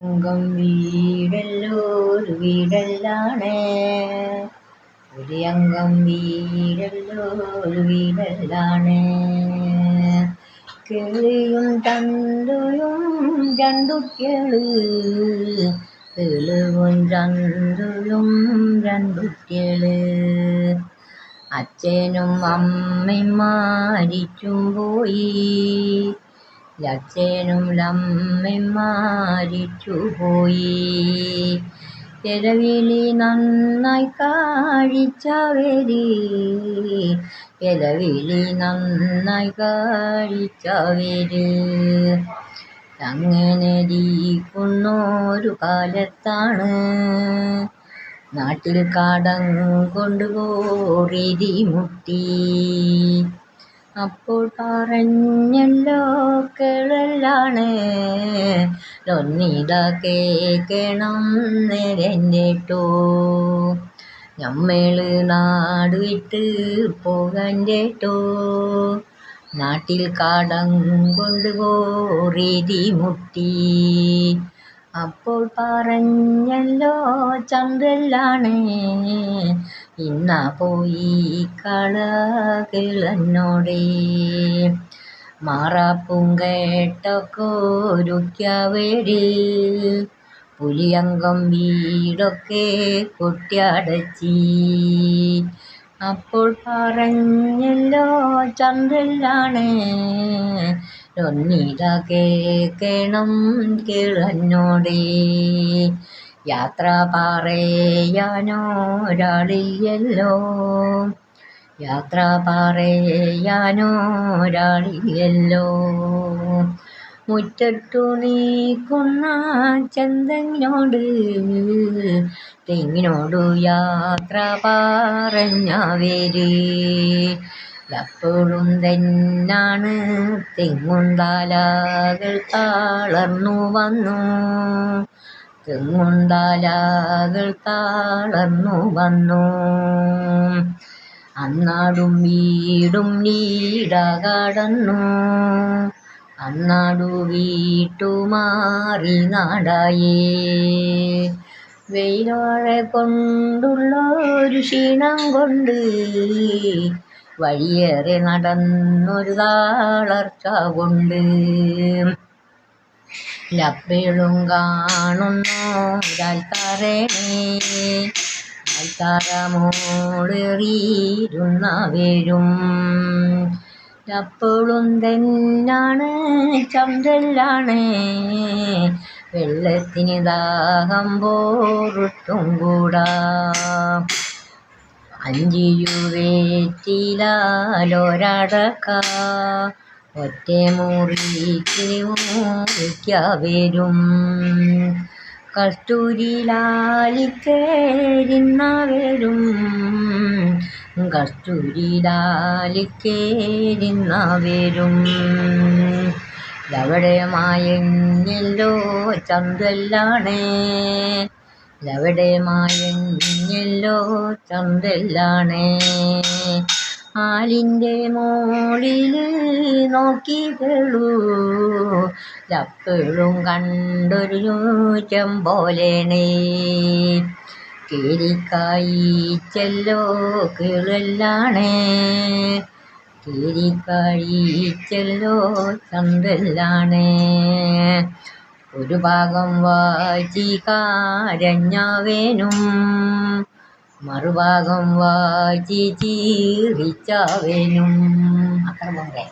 അംഗം വീടല്ലോരു വീടല്ലാണ് ഒരു അംഗം വീടല്ലോരു വീടല്ലാണ് കിളിയും തണ്ടുയും കേളു തെളിവും രണ്ടുയും രണ്ടു രണ്ടുട്ടികൾ അച്ഛനും അമ്മയും മാരിച്ചും പോയി. അച്ഛനും ലമ്മിമാരിച്ചുപോയി മാരിച്ചു പോയി. ഇലവിളി നന്നായി കാഴിച്ചവരി ഇലവിളി നന്നായി കാഴിച്ചവര് അങ്ങനെ ഇരിക്കുന്നൊരു കാലത്താണ് നാട്ടിൽ കാടം കൊണ്ടുപോറിരി മുട്ടി അപ്പോൾ പറഞ്ഞല്ലോ കേളല്ലാണ് ഒന്നിട കേക്കണം നിരഞ്ഞിട്ടോ. ഞമ്മൾ നാട് വിട്ട് പോകണ്ടേട്ടോ നാട്ടിൽ കാടം കൊണ്ടുപോറിതി മുട്ടി അപ്പോൾ പറഞ്ഞല്ലോ ചന്ദ്രല്ലാണ് ഇന്ന പോയി കളകിളന്നോടെ മാറാപ്പും കേട്ടൊക്കൊരുക്കവര് പുലിയങ്കം വീടൊക്കെ കൊട്ടിയടച്ചി. അപ്പോൾ പറഞ്ഞല്ലോ ചന്ദ്രലാണ് ഒന്നിട കേക്കണം കിളന്നോടെ യാത്ര പാറയാനോരാളിയല്ലോ യാത്ര പറയാനൊരാളില്ലല്ലോ മുറ്റത്തു നീക്കുന്ന ചന്തങ്ങിനോട് തെങ്ങിനോടു യാത്ര പറഞ്ഞവര് എപ്പോഴും തന്നാണ് തെങ്ങുണ്ടാലാകൾ താളർന്നു വന്നു. തെങ്ങുണ്ടാലാകൾ താളർന്നു വന്നു. അന്നാടും വീടും നീട കടന്നു. അന്നാടു വീട്ടുമാറി നാടായേ. വെയിലോഴ കൊണ്ടുള്ള ഒരു ക്ഷീണം കൊണ്ട് വഴിയേറെ നടന്നൊരു താളർച്ച കൊണ്ട് ലപ്പേളും കാണുന്നു. ഒരാൾക്കാരേണേ ആൾക്കാരമോളേറിയിരുന്നവരും അപ്പോഴും തന്നാണ് ചന്തല്ലാണ്. വെള്ളത്തിന് ദാഹം പോറിട്ടും കൂടാ. അഞ്ചിയുവേറ്റിലാലൊരടക്ക ഒറ്റ മുറിക്ക് മുറിക്കവരും കസ്തൂരിലാലിക്കേരുന്നവരും കസ്തൂരിലാലിക്കേരുന്നവരും എവിടെ മായെല്ലോ ചന്തല്ലാണ് എവിടെ മായഞ്ഞല്ലോ ചന്തല്ലാണ്. ആലിന്റെ മോളിൽ നോക്കികളൂ ചപ്പിളും കണ്ടൊരു ചെമ്പോലേണേ കേരിക്കായി ചെല്ലോ കിളല്ലാണേ. കേരിക്കായി ചെല്ലോ ചന്തല്ലാണേ. ഒരു ഭാഗം വാചി കാരഞ്ഞാവേനും മറുഭാഗം വാചി ചീറിച്ചാവേനും. അത്ര പോലെ